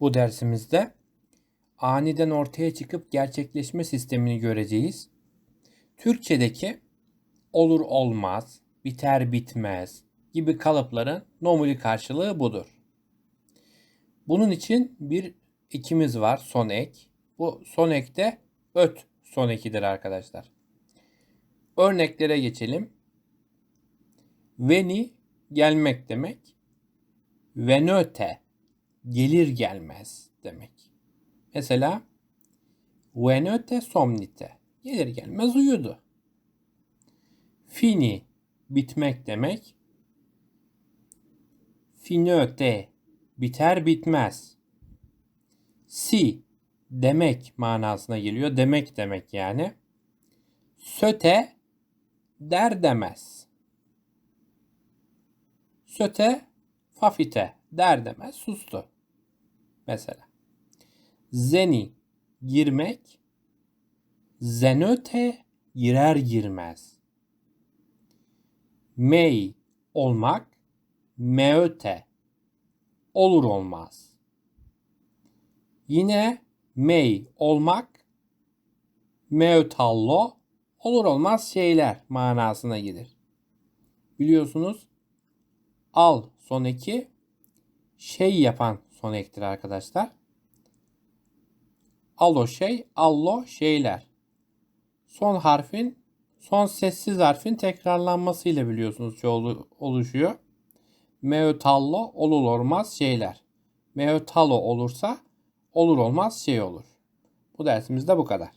Bu dersimizde aniden ortaya çıkıp gerçekleşme sistemini göreceğiz. Türkçedeki olur olmaz, biter bitmez gibi kalıpların nomuli karşılığı budur. Bunun için bir ekimiz var son ek. Bu son ek de öt son ekidir arkadaşlar. Örneklere geçelim. Veni gelmek demek. Venöte gelir gelmez demek. Mesela venöte somnite gelir gelmez uyudu. Fini bitmek demek. Finöte biter bitmez. Si demek manasına geliyor. Demek demek yani. Söte der demez. Söte fafite der demez sustu. Mesela. Zeni girmek. Zenöte girer girmez. Mey olmak. Meöte olur olmaz. Yine mey olmak. Meötallo olur olmaz şeyler manasına gelir. Biliyorsunuz al son eki şey yapan son ektir arkadaşlar. Alo şey, allo şeyler. Son harfin, son sessiz harfin tekrarlanmasıyla biliyorsunuz çoğulu oluşuyor. Meotallo olur olmaz şeyler. Meotalo olursa olur olmaz şey olur. Bu dersimizde bu kadar.